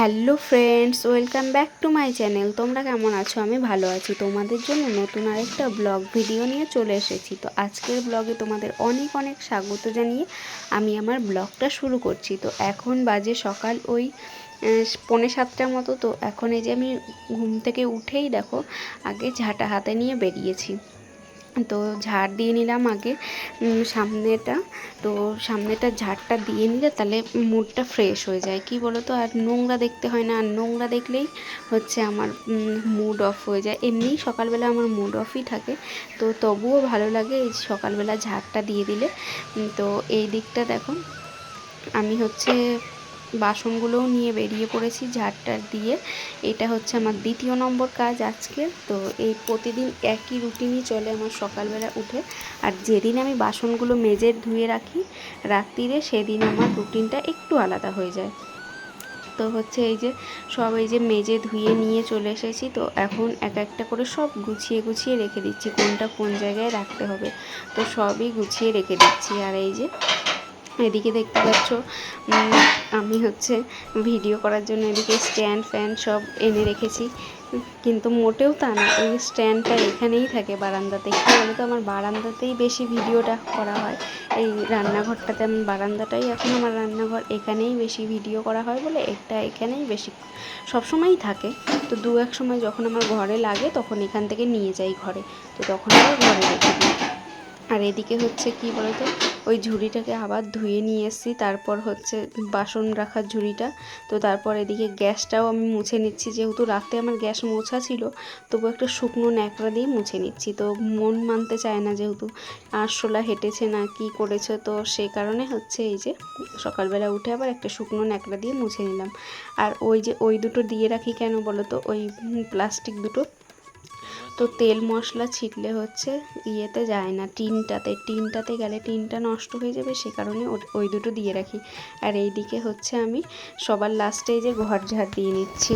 Hello friends, welcome back to my channel. তোমরা কেমন আছো? আমি ভালো আছি। তোমাদের জন্য নতুন আরেকটা ব্লগ ভিডিও নিয়ে চলে এসেছি। তো আজকের ব্লগে তোমাদের অনেক অনেক স্বাগত জানিয়ে আমি আমার ব্লগটা শুরু করছি। তো এখন বাজে সকাল ওই পৌনে সাতটার মতো। তো এখন এই যে আমি ঘুম থেকে উঠেই দেখো, আগে ঝাঁটা হাতে নিয়ে বেরিয়েছি। তো ঝাড় দিয়ে নিলাম আগে সামনেটা। তো সামনেটা ঝাড়টা দিয়ে নিলে তাহলে মুডটা ফ্রেশ হয়ে যায়। কি বলো তো আর নোংরা দেখতে হয় না। আর নোংরা দেখলেই হচ্ছে আমার মুড অফ হয়ে যায়। এমনিই সকালবেলা আমার মুড অফই থাকে। তো তবুও ভালো লাগে এই সকালবেলা ঝাড়টা দিয়ে দিলে। তো এই দিকটা দেখো। আমি হচ্ছে বাসনগুলোও নিয়ে বেরিয়ে পড়েছি ঝাড়টা দিয়ে। এটা হচ্ছে আমার দ্বিতীয় নম্বর কাজ আজকে। তো এই প্রতিদিন একই রুটিনই চলে আমার সকালবেলা উঠে। আর যেদিন আমি বাসনগুলো মেজে ধুয়ে রাখি, রাত্রিরে সেদিন আমার রুটিনটা একটু আলাদা হয়ে যায়। তো হচ্ছে এই যে, সব এই যে মেজে ধুয়ে নিয়ে চলে এসেছি। তো এখন এক একটা করে সব গুছিয়ে গুছিয়ে রেখে দিচ্ছি। কোনটা কোন জায়গায় রাখতে হবে, তো সবই গুছিয়ে রেখে দিচ্ছি। আর এই যে এদিকে দেখতে পাচ্ছ আমি হচ্ছে ভিডিও করার জন্য এদিকে স্ট্যান্ড ফ্যান সব এনে রেখেছি। কিন্তু মোটেও তা না এই স্ট্যান্ডটা এখানেই থাকে বারান্দাতে। বলো তো আমার বারান্দাতেই বেশি ভিডিওটা করা হয়। এই রান্নাঘরটাতে আমি বারান্দাটাই এখন আমার রান্নাঘর, এখানেই বেশি ভিডিও করা হয় বলে একটা এখানেই বেশি সবসময়ই থাকে। তো দু এক সময় যখন আমার ঘরে লাগে তখন এখান থেকে নিয়ে যাই ঘরে। তো তখন আবার ঘরে রেখে দিই। আর এদিকে হচ্ছে কি বলতো ওই ঝুড়িটাকে আবার ধুয়ে নিয়ে এসেছি। তারপর হচ্ছে বাসন রাখার ঝুড়িটা। তো তারপর এদিকে গ্যাসটাও আমি মুছে নিচ্ছি। যেহেতু রাতে আমার গ্যাস মোছা ছিল, তবু একটা শুকনো ন্যাকড়া দিয়ে মুছে নিচ্ছি। তো মন মানতে চায় না যেহেতু আরশোলা হেঁটেছে না, কি করেছে? তো সেই কারণে হচ্ছে এই যে সকালবেলা উঠে আবার একটা শুকনো ন্যাকড়া দিয়ে মুছে নিলাম। আর ওই যে ওই দুটো দিয়ে রাখি কেন বলো তো? ওই প্লাস্টিক দুটো তো তেল মশলা ছিটলে হচ্ছে ইয়েতে যায় না, টিনটাতে। টিনটাতে গেলে টিনটা নষ্ট হয়ে যাবে, সে কারণে ওই দুটো দিয়ে রাখি। আর এইদিকে হচ্ছে আমি সবার লাস্টে যে ঘর ঝাড় দিয়ে নিচ্ছি।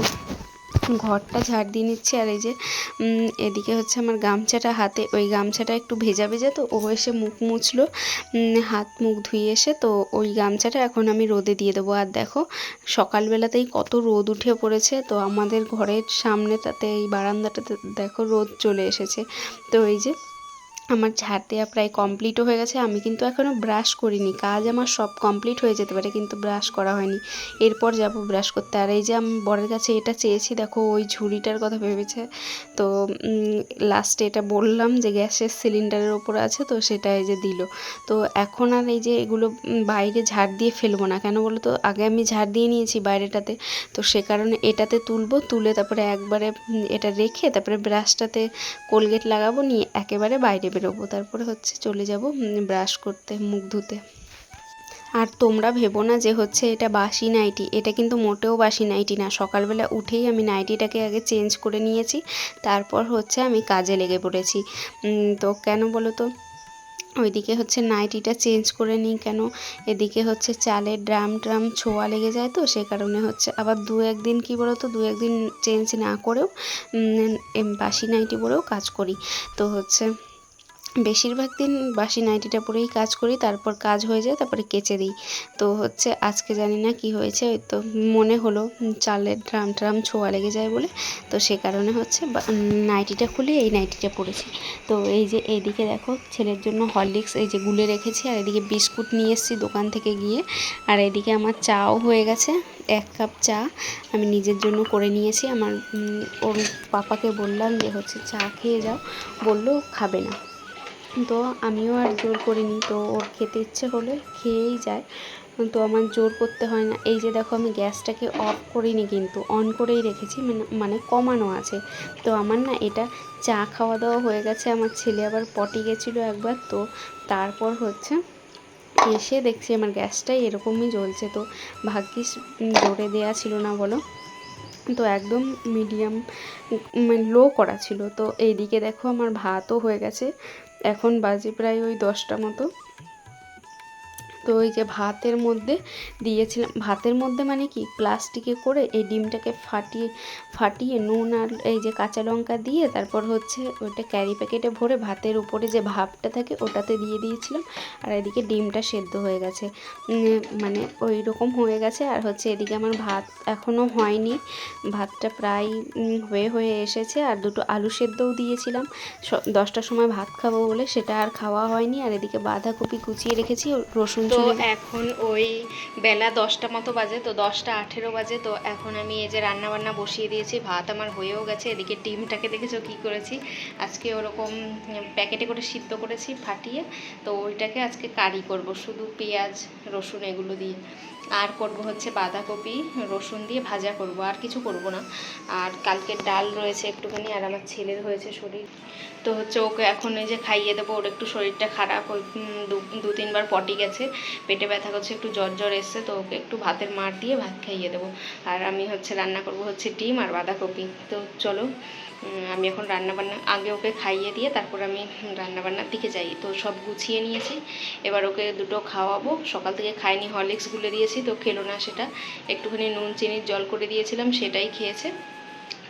ঘরটা ঝাড় দিয়ে নিচ্ছে আর এই যে এদিকে হচ্ছে আমার গামছাটা হাতে, ওই গামছাটা একটু ভেজা ভেজা তো, ও এসে মুখ মুছলো হাত মুখ ধুয়ে এসে তো ওই গামছাটা এখন আমি রোদে দিয়ে দেবো। আর দেখো, সকালবেলাতেই কত রোদ উঠে পড়েছে, তো আমাদের ঘরের সামনে তাতে এই বারান্দাটাতে দেখো রোদ চলে এসেছে। তো এই যে আমার ঝাড় দেওয়া প্রায় কমপ্লিটও হয়ে গেছে। আমি কিন্তু এখনও ব্রাশ করিনি। কাজ আমার সব কমপ্লিট হয়ে যেতে পারে, কিন্তু ব্রাশ করা হয়নি। এরপর যাব ব্রাশ করতে। আর এই যে আমি বরের কাছে এটা চেয়েছি, দেখো ওই ঝুড়িটার কথা ভেবেছে। তো লাস্টে এটা বললাম যে গ্যাসের সিলিন্ডারের ওপর আছে, তো সেটা এই যে দিল। তো এখন আর এই যে এগুলো বাইরে ঝাড় দিয়ে ফেলব না। কেন বলো তো? আগে আমি ঝাড় দিয়ে নিয়েছি বাইরেটাতে। তো সে কারণে এটাতে তুলবো, তুলে তারপরে একবারে এটা রেখে তারপরে ব্রাশটাতে কোলগেট লাগাবো, নিয়ে একেবারে বাইরে বেরোবো। তারপরে হচ্ছে চলে যাব ব্রাশ করতে, মুখ ধুতে। আর তোমরা ভেবো না যে হচ্ছে এটা বাসি নাইটি। এটা কিন্তু মোটেও বাসি নাইটি না। সকালবেলা উঠেই আমি নাইটিটাকে আগে চেঞ্জ করে নিয়েছি। তারপর হচ্ছে আমি কাজে লেগে পড়েছি। তো কেন বলো তো? ওইদিকে হচ্ছে নাইটিটা চেঞ্জ করে নিই কেন? এদিকে হচ্ছে চালের ড্রাম ট্রাম ছোঁয়া লেগে যায় তো, সে কারণে হচ্ছে আবার দু একদিন কি বলো তো, দু একদিন চেঞ্জ না করেও বাসি নাইটি পরেও কাজ করি। তো হচ্ছে বেশিরভাগ দিন বাসি নাইটিটা পরেই কাজ করি, তারপর কাজ হয়ে যায়, তারপরে কেচে দিই। তো হচ্ছে আজকে জানি না কি হয়েছে, ওই তো মনে হলো চালের ড্রাম ট্রাম ছোঁয়া লেগে যায় বলে। তো সে কারণে হচ্ছে নাইটিটা খুলে এই নাইটিটা পরেছি। তো এই যে এইদিকে দেখো, ছেলের জন্য হরলিক্স এই যে গুলে রেখেছি, আর এদিকে বিস্কুট নিয়ে এসেছি দোকান থেকে গিয়ে। আর এদিকে আমার চাও হয়ে গেছে, এক কাপ চা আমি নিজের জন্য করে নিয়েছি। আমার ওর পাপাকে বললাম যে হচ্ছে চা খেয়ে যাও, বলল খাবে না। তো আমিও আর জোর করিনি। তো ওর খেতে ইচ্ছে হলে খেয়েই যায়। তো আমার জোর করতে হয় না। এই যে দেখো আমি গ্যাসটাকে অফ করিনি কিন্তু, অন করেই রেখেছি। মানে- মানে কমানো আছে। তো আমার না এটা চা খাওয়া দাওয়া হয়ে গেছে। আমার ছেলে আবার পটি গেছিল একবার। তো তারপর হচ্ছে এসে দেখছি আমার গ্যাসটাই এরকমই জ্বলছে। তো ভাগ্যিস জোরে দেয়া ছিল না বলো। তো একদম মিডিয়াম লো করা ছিল। তো এইদিকে দেখো আমার ভাতও হয়ে গেছে। এখন বাজে প্রায় ওই দশটা মতো। তো ওই যে ভাতের মধ্যে দিয়েছিলাম। ভাতের মধ্যে মানে কি? প্লাস্টিকে করে এই ডিমটাকে ফাটিয়ে ফাটিয়ে নুন আর এই যে কাঁচা লঙ্কা দিয়ে তারপর হচ্ছে ওইটা ক্যারি প্যাকেটে ভরে ভাতের উপরে যে ভাপটা থাকে ওটাতে দিয়ে দিয়েছিলাম। আর এদিকে ডিমটা সেদ্ধ হয়ে গেছে। মানে ওই রকম হয়ে গেছে। আর হচ্ছে এদিকে আমার ভাত এখনও হয়নি। ভাতটা প্রায় হয়ে হয়ে এসেছে। আর দুটো আলু সেদ্ধও দিয়েছিলাম। দশটার সময় ভাত খাব বলে সেটা আর খাওয়া হয়নি। আর এদিকে বাঁধাকপি কুচিয়ে রেখেছি। রসুন তো এখন ওই বেলা দশটা মতো বাজে তো দশটা আঠেরো বাজে তো এখন আমি এই যে রান্না বান্না বসিয়ে দিয়েছি ভাত আমার হয়েও গেছে এদিকে ডিমটাকে দেখেছ কি করেছি? আজকে ওরকম প্যাকেটে করে সিদ্ধ করেছি ফাটিয়ে তো ওইটাকে আজকে কারি করব শুধু পেঁয়াজ রসুন এগুলো দিয়ে। আর করব হচ্ছে বাঁধাকপি, রসুন দিয়ে ভাজা করব, আর কিছু করব না। আর কালকে ডাল রয়েছে একটুখানি, আর আমার ছেলের হয়েছে শরীর। তো হচ্ছে ওকে এখন এই যে খাইয়ে দেবো, ওর একটু শরীরটা খারাপ দু- তিনবার পটি গেছে, পেটে ব্যথা করছে, একটু জ্বর জ্বর এসছে, তো ওকে একটু ভাতের মার দিয়ে ভাত খাইয়ে দেবো। আর আমি হচ্ছে রান্না করব হচ্ছে ডিম আর বাঁধাকপি। তো চলো আমি এখন রান্না বান্না আগে ওকে খাইয়ে দিয়ে তারপর আমি রান্না বান্নার দিকে যাই। তো সব গুছিয়ে নিয়েছি। এবার ওকে দুটো খাওয়াবো। সকাল থেকে খাইনি, হরলিক্স গুলে দিয়েছি, তো খেলো না সেটা। একটুখানি নুন চিনির জল করে দিয়েছিলাম, সেটাই খেয়েছে।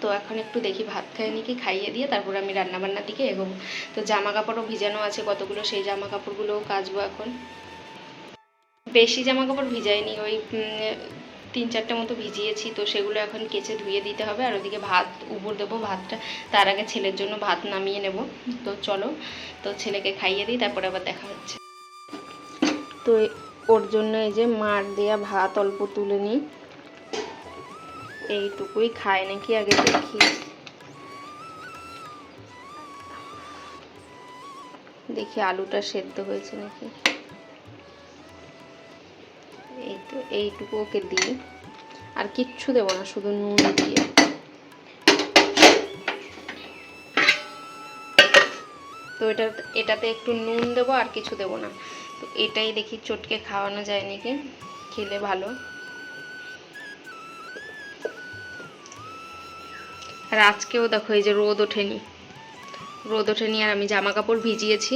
তো এখন একটু দেখি ভাত খাই নাকি খাইয়ে দিয়ে তারপর আমি রান্না বান্নার দিকে এগোবো। তো জামা কাপড়ও ভিজানো আছে কতগুলো, সেই জামা কাপড়গুলোও কাচবো এখন। বেশি জামা কাপড় ভিজাইনি, ওই তিন চারটে মতো ভিজিয়েছি, তো সেগুলো এখন কেচে ধুয়ে দিতে হবে। আর ওদিকে ভাত, উপর দেবো ভাতটা। তার আগে ছেলের জন্য ভাত নামিয়ে নেব। তো চলো, তো ছেলেকে খাইয়ে দিই, তারপরে আবার দেখা হচ্ছে। তো ওর জন্য এই যে মার দেয়া ভাত অল্প তুলে নিই। এইটুকুই খায় নাকি আগে দেখি। দেখি আলুটা সেদ্ধ হয়েছে নাকি। এই তো এইটুকু ওকে দিই। আর কিচ্ছু দেবো না, শুধু নুন দিয়ে। তো এটা, এটাতে একটু নুন দেবো আর কিছু দেবো না। তো এটাই দেখি চটকে খাওয়ানো যায় নাকি? খেলে ভালো। আর আজকেও দেখো, এই যে রোদ ওঠেনি। রোদ ওঠেনি আর আমি জামা কাপড় ভিজিয়েছি।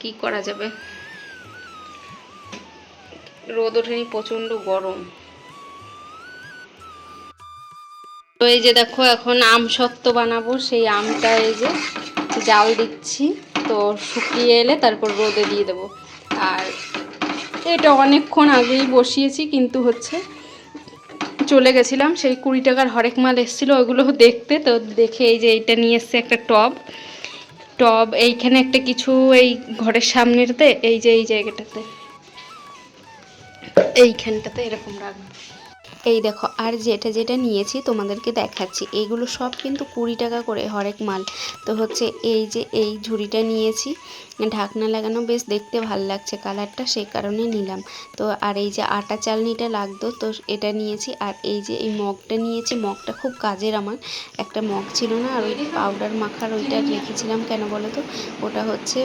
কি করা যাবে? রোদ ওঠেনি, প্রচণ্ড গরম। তো এই যে দেখো, এখন আম সত্ত্ব বানাবো, সেই আমটা এই যে জাল দিচ্ছি। তো শুকিয়ে এলে তারপর রোদে দিয়ে দেবো। আর এটা অনেকক্ষণ আগেই বসিয়েছি, কিন্তু হচ্ছে চলে গেছিলাম। সেই কুড়ি টাকার হরেক মাল এসেছিল, ওগুলো দেখতে। তো দেখে এই যে এইটা নিয়ে এসছে একটা টব। টব, এইখানে একটা কিছু এই ঘরের সামনেটাতে এই যে এই জায়গাটাতে। এইখানটাতে এরকম রাখব। এই দেখো, আর যেটা যেটা নিয়েছি তোমাদেরকে দেখাচ্ছি এইগুলো সব কিন্তু কুড়ি টাকা করে হরেক মাল। তো হচ্ছে এই যে এই ঝুড়িটা নিয়েছি, ঢাকনা লাগানো বেশ দেখতে ভালো লাগছে, কালারটা সেই কারণে নিলাম। তো আর এই যে আটা চালনিটা লাগতো, তো এটা নিয়েছি, আর এই যে এই মগটা নিয়েছি, মগটা খুব কাজের আমার। একটা মগ ছিল না, আর ওই পাউডার মাখার ওইটা রেখেছিলাম কেন বলো তো? ওটা হচ্ছে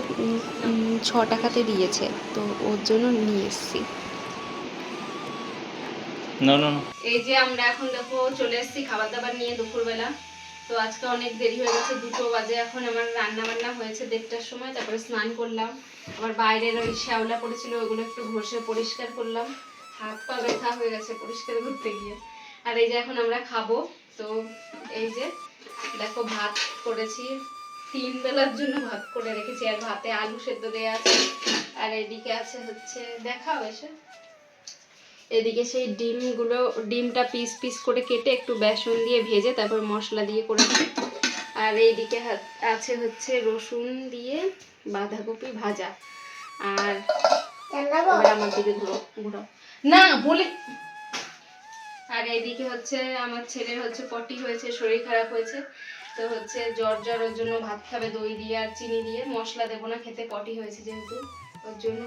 ছ টাকাতে দিয়েছে, তো ওর জন্য নিয়ে এসেছি। এই যে আমরা এখন দেখো চলে এসেছি খাবার দাবার নিয়ে দুপুরবেলা। তো আজকে অনেক দেরি হয়ে গেছে, দুটো বাজে এখন আমার রান্না বান্না হয়েছে দেড়টার সময়, তারপরে স্নান করলাম। আবার বাইরের ওই শ্যাওলা পড়েছিল, ওগুলো একটু ঘষে পরিষ্কার করলাম। হাত পা ব্যথা হয়ে গেছে পরিষ্কার করতে গিয়ে। আর এই যে এখন আমরা খাব, তো এই যে দেখো ভাত করেছি, তিন বেলার জন্য ভাত করে রেখেছি। আর ভাতে আলু সেদ্ধ দেওয়া আছে, আর এদিকে আছে হচ্ছে, দেখাও এসে। এদিকে সেই ডিমগুলো ডিমটা পিস পিস করে কেটে একটু বেসন দিয়ে ভেজে তারপর মশলা দিয়ে করেছি আর এইদিকে আছে হচ্ছে রসুন দিয়ে বাঁধাকপি ভাজা। আর আমার দিকে ঘুরো ঘুরো। না বলে আর এইদিকে হচ্ছে আমার ছেলের হচ্ছে পটি হয়েছে শরীর খারাপ হয়েছে। তো হচ্ছে জ্বর জ্বর ওর জন্য ভাত খাবে দই দিয়ে আর চিনি দিয়ে। মশলা দেবো না খেতে পটি হয়েছে যেহেতু ওর জন্য।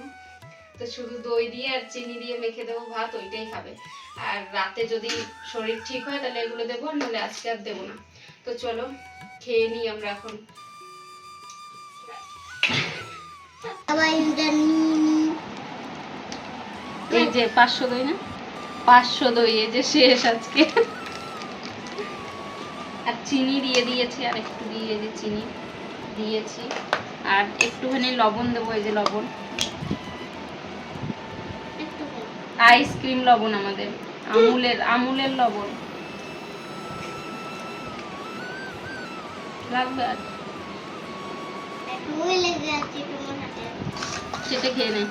তো শুধু দই দিয়ে আর চিনি দিয়ে মেখে দেবো ভাত ওইটাই খাবে। আর রাতে যদি শরীর ঠিক হয় তাহলে এগুলো দেবো নাহলে আজকে আর দেবো না। তো চলো খেয়ে নিই আমরা এখন। এই যে পাঁচশো দই না? পাঁচশো দই এই যে শেষ আজকে। আর চিনি দিয়ে দিয়েছি আর একটু দিয়ে যে চিনি দিয়েছি। আর একটুখানি লবণ দেবো এই যে লবণ। আইসক্রিম লবণ আমাদের। আমুলের আমুলের লবণ। লাগবে আর? সেটা খেয়ে নে।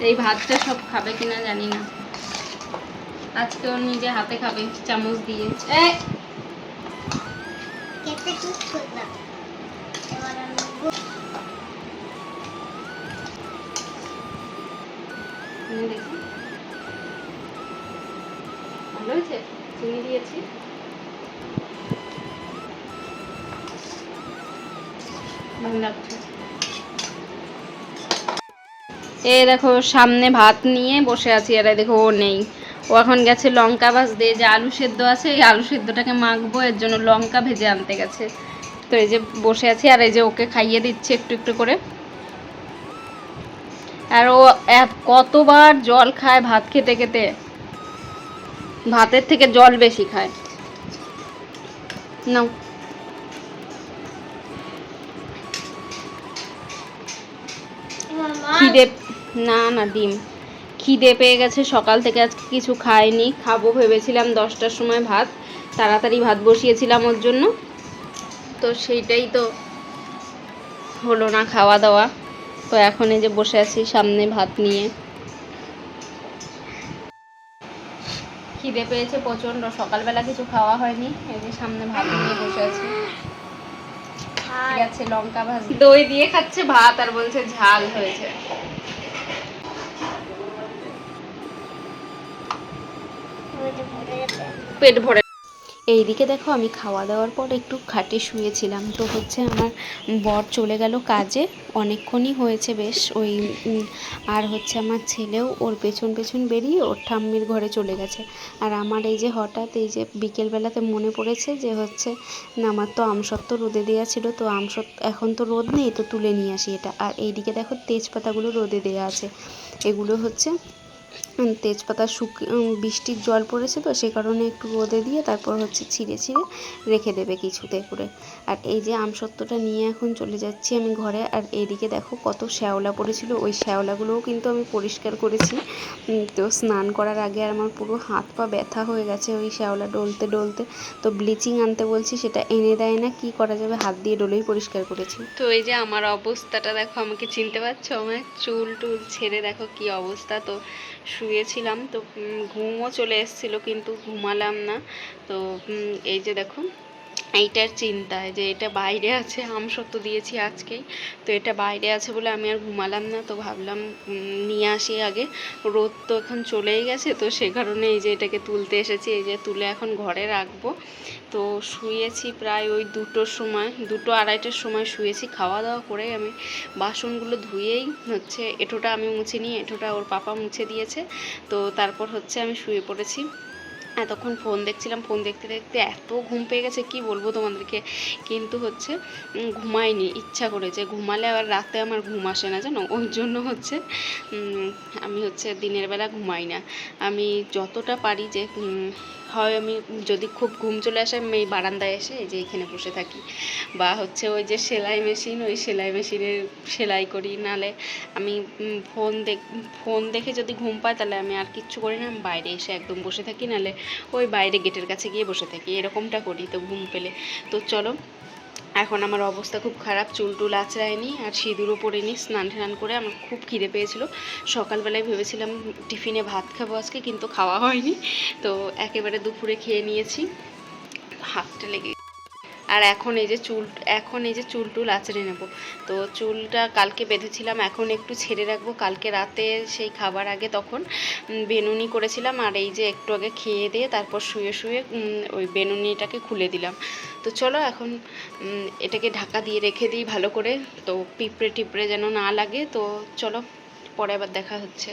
এই ভাতটা সব খাবে কিনা জানি না। আজকে ও নিজে হাতে খাবে, চামচ দিয়ে। নে দেখি। ভালো হয়েছে? চিনি দিয়েছি। এ দেখো, সামনে ভাত নিয়ে বসে আছি, আর দেখো ও নেই। ও এখন গেছে লঙ্কা ভাজতে। যে আলু সেদ্ধ আছে, এই আলু সেদ্ধটাকে মাখবো, এর জন্য লঙ্কা ভেজে আনতে গেছে। তো এই যে বসে আছি, আর এই যে ওকে খাইয়ে দিচ্ছে একটু একটু করে। আর ও কতবার জল খায় ভাত খেতে খেতে। ভাতের থেকে জল বেশি খায়। নাও। মা। খিদে না না ডিম। খিদে পেয়ে গেছে সকাল থেকে আজকে কিছু খাইনি। খাব ভেবেছিলাম দশটার সময় ভাত। তাড়াতাড়ি ভাত বসিয়েছিলাম ওর জন্য। তো সেইটাই তো হলো না খাওয়া দাওয়া। তো এখন এই যে বসে আছি সামনে ভাত নিয়ে। খিদে পেয়েছে প্রচণ্ড সকালবেলা কিছু খাওয়া হয়নি। এই যে সামনে ভাত নিয়ে বসে আছি। ঠিক আছে লঙ্কা ভাজি। দই দিয়ে খাচ্ছে ভাত আর বলছে ঝাল হয়েছে। ওইটা ভরে যাবে দিকে দেখো আমি খাওয়া দাওয়ার পর একটু খাটে শুয়েছিলাম। তো হচ্ছে আমার বর চলে গেল কাজে, অনেকক্ষণই হয়েছে বেশ। ওই আর হচ্ছে আমার ছেলেও ওর পেছন পেছন বেরিয়ে ওর ঠাম্মির ঘরে চলে গেছে। আর আমার এই যে হঠাৎ এই যে বিকেলবেলাতে মনে পড়েছে যে হচ্ছে, না, আমার তো আমসত্ত্ব রোদে দেওয়া ছিল, তো আমসত্ত্ব এখন তো রোদ নেই, তো তুলে নিয়ে আসি এটা। আর এইদিকে দেখো তেজপাতাগুলো রোদে দেওয়া আছে। এগুলো হচ্ছে তেজপাতা শুকি উম, বৃষ্টির জল পড়েছে তো সে কারণে একটু রোদে দিয়ে তারপর হচ্ছে ছিঁড়ে ছিঁড়ে রেখে দেবে কিছুতে করে। আর এই যে আমসত্ত্বটা নিয়ে এখন চলে যাচ্ছি আমি ঘরে আর এইদিকে দেখো কত শ্যাওলা পড়েছিল ওই শ্যাওলাগুলোও কিন্তু আমি পরিষ্কার করেছি। তো স্নান করার আগে আর আমার পুরো হাত পা ব্যথা হয়ে গেছে ওই শ্যাওলা ডলতে ডলতে। তো ব্লিচিং আনতে বলছি সেটা এনে দেয় না কি করা যাবে? হাত দিয়ে ডলেই পরিষ্কার করেছি। তো এই যে আমার অবস্থাটা দেখো আমাকে চিনতে পারছ? আমার চুল টুল ছেড়ে দেখো কি অবস্থা? তো শুয়েছিলাম তো ঘুমও চলে এসেছিল কিন্তু ঘুমালাম না। তো এই যে দেখো এইটার চিন্তায় যে এটা বাইরে আছে আমসত্ত্ব দিয়েছি আজকেই। তো এটা বাইরে আছে বলে আমি আর ঘুমালাম না, তো ভাবলাম নিয়ে আসি আগে। রোদ তো এখন চলেই গেছে, তো সে কারণে এই যে এটাকে তুলতে এসেছি, এই যে তুলে এখন ঘরে রাখব। তো শুয়েছি প্রায় ওই দুটোর সময়, দুটো আড়াইটার সময় শুয়েছি খাওয়া দাওয়া করে আমি বাসনগুলো ধুয়েই হচ্ছে এঁঠোটা আমি মুছে নিই, এঁঠোটা ওর পাপা মুছে দিয়েছে। তো তারপর হচ্ছে আমি শুয়ে পড়েছি। এতক্ষণ ফোন দেখছিলাম ফোন দেখতে দেখতে এত ঘুম পেয়ে গেছে, কি বলব তোমাদেরকে? কিন্তু হচ্ছে ঘুমাইনি ইচ্ছা করেছে। ঘুমালে আবার রাতে আমার ঘুম আসে না, জানো? ওই জন্য হচ্ছে আমি হচ্ছে দিনের বেলা ঘুমাই না। আমি যতটা পারি যে হয়, আমি যদি খুব ঘুম চলে আসে, আমি এই বারান্দায় এসে এই যে এখানে বসে থাকি। বা হচ্ছে ওই যে সেলাই মেশিন, ওই সেলাই মেশিনের সেলাই করি। নালে আমি ফোন দেখ, ফোন দেখে যদি ঘুম পাই তাহলে আমি আর কিচ্ছু করি না। আমি বাইরে এসে একদম বসে থাকি। নালে ওই বাইরে গেটের কাছে গিয়ে বসে থাকি। এরকমটা করি তো ঘুম পেলে। তো চলো এখন আমার অবস্থা খুব খারাপ, চুল টুল আঁচড়ায়নি আর সিঁদুরও পড়েনি স্নান টান করে আমার খুব খিদে পেয়েছিল। সকালবেলায় ভেবেছিলাম টিফিনে ভাত খাব আজকে, কিন্তু খাওয়া হয়নি। তো একেবারে দুপুরে খেয়ে নিয়েছি। হাতটা লেগে আর এখন এই যে চুল, এখন এই যে চুল টুল আঁচড়ে নেব। তো চুলটা কালকে বেঁধেছিলাম, এখন একটু ছেড়ে রাখব। কালকে রাতে সেই খাবার আগে তখন বেনুনি করেছিলাম আর এই যে একটু আগে খেয়ে দিয়ে তারপর শুয়ে শুয়ে ওই বেনুনিটাকে খুলে দিলাম। তো চলো এখন এটাকে ঢাকা দিয়ে রেখে দিই ভালো করে। তো পিঁপড়ে টিপড়ে যেন না লাগে, তো চলো পরে আবার দেখা হচ্ছে।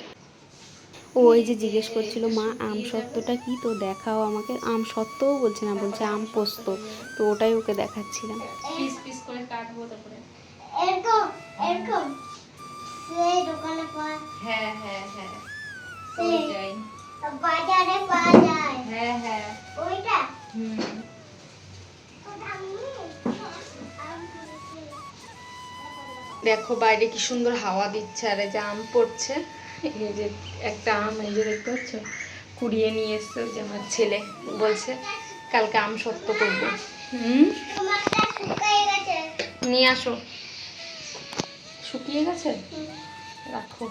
ও ওই যে জিজ্ঞেস করছিল মা আম সত্ত্বটা কি? তো দেখাও আমাকে। আম সত্ত্বও বলছে না বলছে আম পোস্ত। তো ওটাই ওকে দেখাচ্ছিলাম। পিস পিস করে কাটবো তারপরে। এরকম এরকম। সেই দোকানে পাওয়া হ্যাঁ হ্যাঁ হ্যাঁ। সেই বাজারে পাওয়া যায়। হ্যাঁ হ্যাঁ। ওইটা? হুম। দেখো বাইরে কি সুন্দর হাওয়া দিচ্ছে আর এই যে আম পড়ছে। এই যে একটা আম, এই যে দেখতে পাচ্ছ? কুড়িয়ে নিয়ে এসছে যে আমার ছেলে। বলছে, কালকে আম সত্য করব। নিয়ে আসো। শুকিয়ে গেছে? রাখো।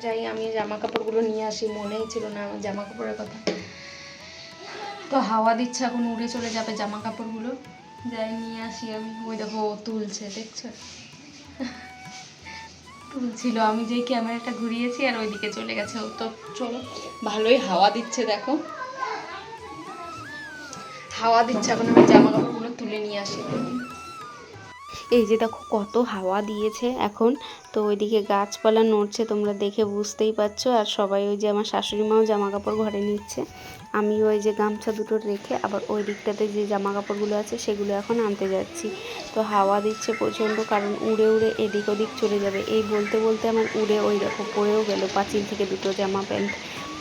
যাই, আমি জামা কাপড়গুলো নিয়ে আসি। মনেই ছিল না আমার জামা কাপড়ের কথা। তো হাওয়া দিচ্ছে, এখন উড়ে চলে যাবে জামা কাপড়গুলো যাই, নিয়ে আসি আমি। ওই দেখো তুলছে, দেখছ? তুলছিল আমি যেই ক্যামেরাটা ঘুরিয়েছি আর ওইদিকে চলে গেছে ও তো। চলো, ভালোই হাওয়া দিচ্ছে, দেখো। হাওয়া দিচ্ছে এখন আমি জামা কাপড়গুলো তুলে নিয়ে আসি। এই যে দেখো কত হাওয়া দিয়েছে এখন। তো ওইদিকে গাছপালা নড়ছে, তোমরা দেখে বুঝতেই পারছ। আর সবাই ওই যে আমার শাশুড়ি মাও জামা কাপড় ঘরে নিচ্ছে। আমি ওই যে গামছা দুটো রেখে আবার ওই দিকটাতে যে জামা কাপড়গুলো আছে সেগুলো এখন আনতে যাচ্ছি। তো হাওয়া দিচ্ছে প্রচণ্ড, কারণ উড়ে উড়ে এদিক ওদিক চলে যাবে। এই বলতে বলতে আমার উড়ে ওই দেখো পড়েও গেল পাঁচিল থেকে দুটো জামা প্যান্ট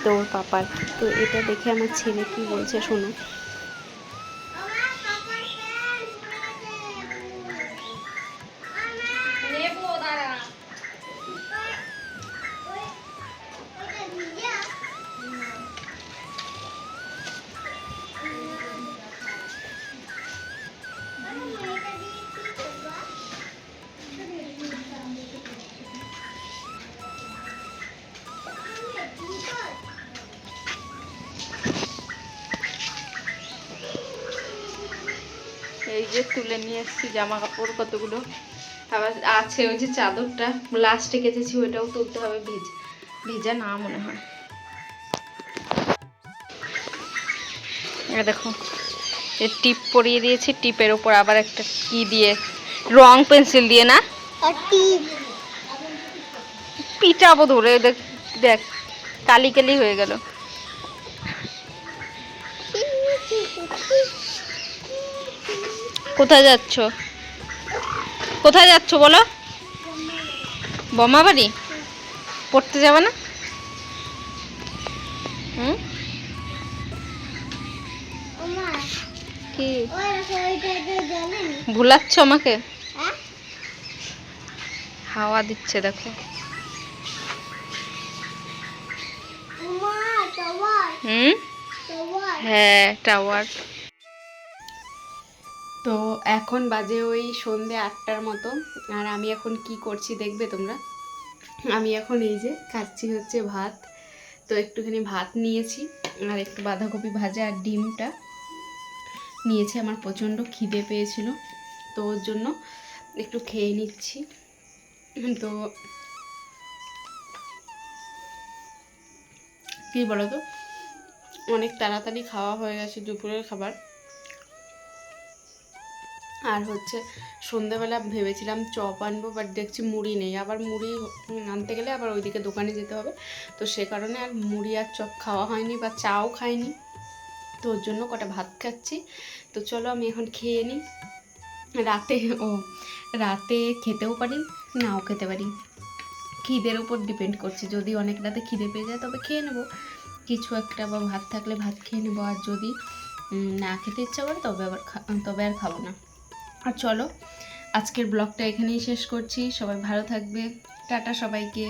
তো ওর পাপার। তো এটা দেখে আমার ছেলে কি বলছে শোনো যে তুলে নিয়ে এসেছি জামা কাপড় কতগুলো। আবার আছে ওই যে চাদরটা লাস্টে কেচেছি ওইটাও তুলতে হবে ভিজ ভিজা না মনে হয়। দেখো টিপ পরিয়ে দিয়েছি টিপের ওপর আবার একটা কি দিয়ে রং পেন্সিল দিয়ে না? পিটাবো ধরে দেখ দেখ কালি কালি হয়ে গেল। কোথায় যাচ্ছ? কোথায় যাচ্ছ বলো? বোমা বাড়ি পড়তে যাবে না? হুম? ভুলাচ্ছ আমাকে? হাওয়া দিচ্ছে, দেখো। হুম? হ্যাঁ টাওয়ার। তো এখন বাজে ওই সন্ধে আটটার মতো। আর আমি এখন কি করছি দেখবে তোমরা? আমি এখন এই যে খাচ্ছি হচ্ছে ভাত। তো একটুখানি ভাত নিয়েছি, আর একটু বাঁধাকপি ভাজা আর ডিমটা নিয়েছি। আমার প্রচণ্ড খিদে পেয়েছিল, তো ওর জন্য একটু খেয়ে নিচ্ছি। তো কী বলো তো অনেক তাড়াতাড়ি খাওয়া হয়ে গেছে দুপুরের খাবার। আর হচ্ছে সন্ধ্যাবেলা ভেবেছিলাম চপ আনব বাট দেখছি মুড়ি নেই। আবার মুড়ি আনতে গেলে আবার ওইদিকে দোকানে যেতে হবে। তো সে কারণে আর মুড়ি আর চপ খাওয়া হয়নি বা চাও খাইনি। তো ওর জন্য কটা ভাত খাচ্ছি। তো চলো আমি এখন খেয়ে নিই। রাতে, ও, রাতে খেতেও পারি, নাও খেতে পারি। খিদের উপর ডিপেন্ড করছে। যদি অনেক রাতে খিদে পেয়ে যায় তবে খেয়ে নেব। কিছু একটা বা ভাত থাকলে ভাত খেয়ে নেব। আর যদি না খেতে ইচ্ছা করে তবে আবার তবে আর খাব না। আর চলো আজকের ব্লগটা এখানেই শেষ করছি। সবাই ভালো থাকবে। টাটা সবাইকে।